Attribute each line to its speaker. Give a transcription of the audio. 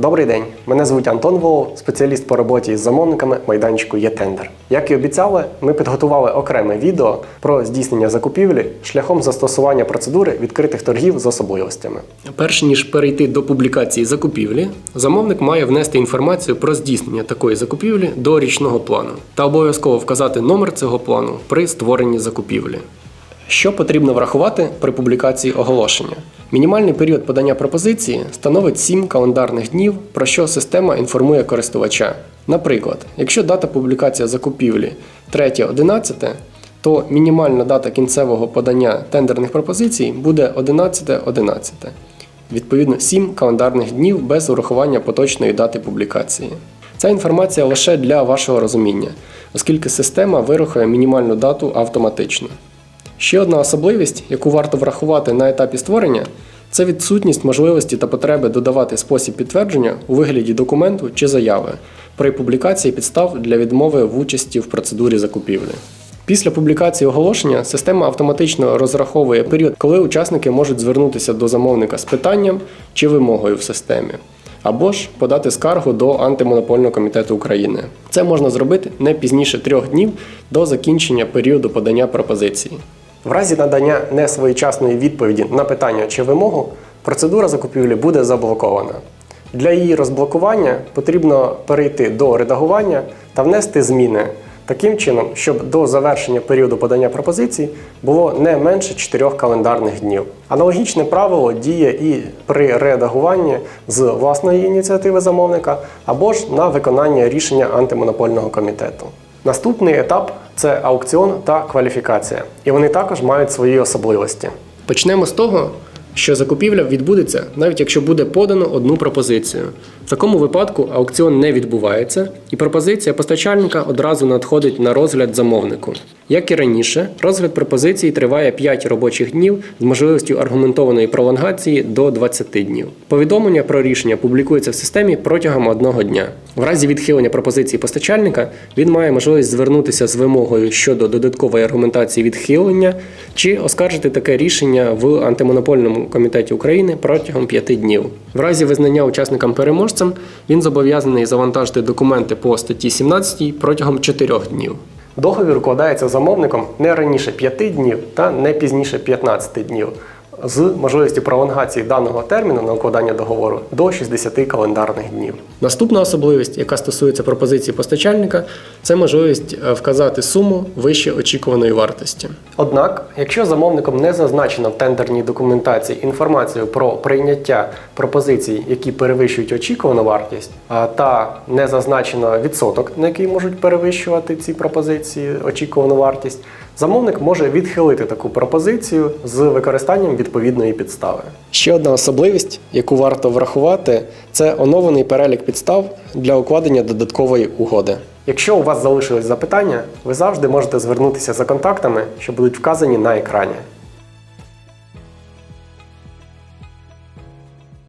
Speaker 1: Добрий день, мене звуть Антон Волов, спеціаліст по роботі із замовниками майданчику «Є-тендер». Як і обіцяли, ми підготували окреме відео про здійснення закупівлі шляхом застосування процедури відкритих торгів з особливостями.
Speaker 2: Перш ніж перейти до публікації закупівлі, замовник має внести інформацію про здійснення такої закупівлі до річного плану та обов'язково вказати номер цього плану при створенні закупівлі. Що потрібно врахувати при публікації оголошення? Мінімальний період подання пропозиції становить 7 календарних днів, про що система інформує користувача. Наприклад, якщо дата публікації закупівлі 3.11, то мінімальна дата кінцевого подання тендерних пропозицій буде 11.11. Відповідно, 7 календарних днів без урахування поточної дати публікації. Ця інформація лише для вашого розуміння, оскільки система вирахує мінімальну дату автоматично. Ще одна особливість, яку варто врахувати на етапі створення, це відсутність можливості та потреби додавати спосіб підтвердження у вигляді документу чи заяви при публікації підстав для відмови в участі в процедурі закупівлі. Після публікації оголошення система автоматично розраховує період, коли учасники можуть звернутися до замовника з питанням чи вимогою в системі, або ж подати скаргу до антимонопольного комітету України. Це можна зробити не пізніше трьох днів до закінчення періоду подання пропозиції.
Speaker 1: В разі надання несвоєчасної відповіді на питання чи вимогу, процедура закупівлі буде заблокована. Для її розблокування потрібно перейти до редагування та внести зміни таким чином, щоб до завершення періоду подання пропозицій було не менше 4 календарних днів. Аналогічне правило діє і при редагуванні з власної ініціативи замовника або ж на виконання рішення антимонопольного комітету. Наступний етап це аукціон та кваліфікація, і вони також мають свої особливості.
Speaker 2: Почнемо з того, що закупівля відбудеться, навіть якщо буде подано одну пропозицію. В такому випадку аукціон не відбувається, і пропозиція постачальника одразу надходить на розгляд замовнику. Як і раніше, розгляд пропозиції триває 5 робочих днів з можливістю аргументованої пролонгації до 20 днів. Повідомлення про рішення публікується в системі протягом одного дня. В разі відхилення пропозиції постачальника він має можливість звернутися з вимогою щодо додаткової аргументації відхилення чи оскаржити таке рішення в антимонопольному комітеті України протягом 5 днів. В разі визнання учасникам переможцем він зобов'язаний завантажити документи по статті 17 протягом 4 днів.
Speaker 1: Договір укладається замовником не раніше 5 днів та не пізніше 15 днів з можливістю пролонгації даного терміну на укладання договору до 60 календарних днів.
Speaker 2: Наступна особливість, яка стосується пропозиції постачальника, це можливість е, вказати суму вище очікуваної вартості.
Speaker 1: Однак, якщо замовником не зазначено в тендерній документації інформацію про прийняття пропозицій, які перевищують очікувану вартість, та не зазначено відсоток, на який можуть перевищувати ці пропозиції очікувану вартість, замовник може відхилити таку пропозицію з використанням відповідної підстави.
Speaker 2: Ще одна особливість, яку варто врахувати, це оновлений перелік підстав для укладення додаткової угоди.
Speaker 1: Якщо у вас залишились запитання, ви завжди можете звернутися за контактами, що будуть вказані на екрані.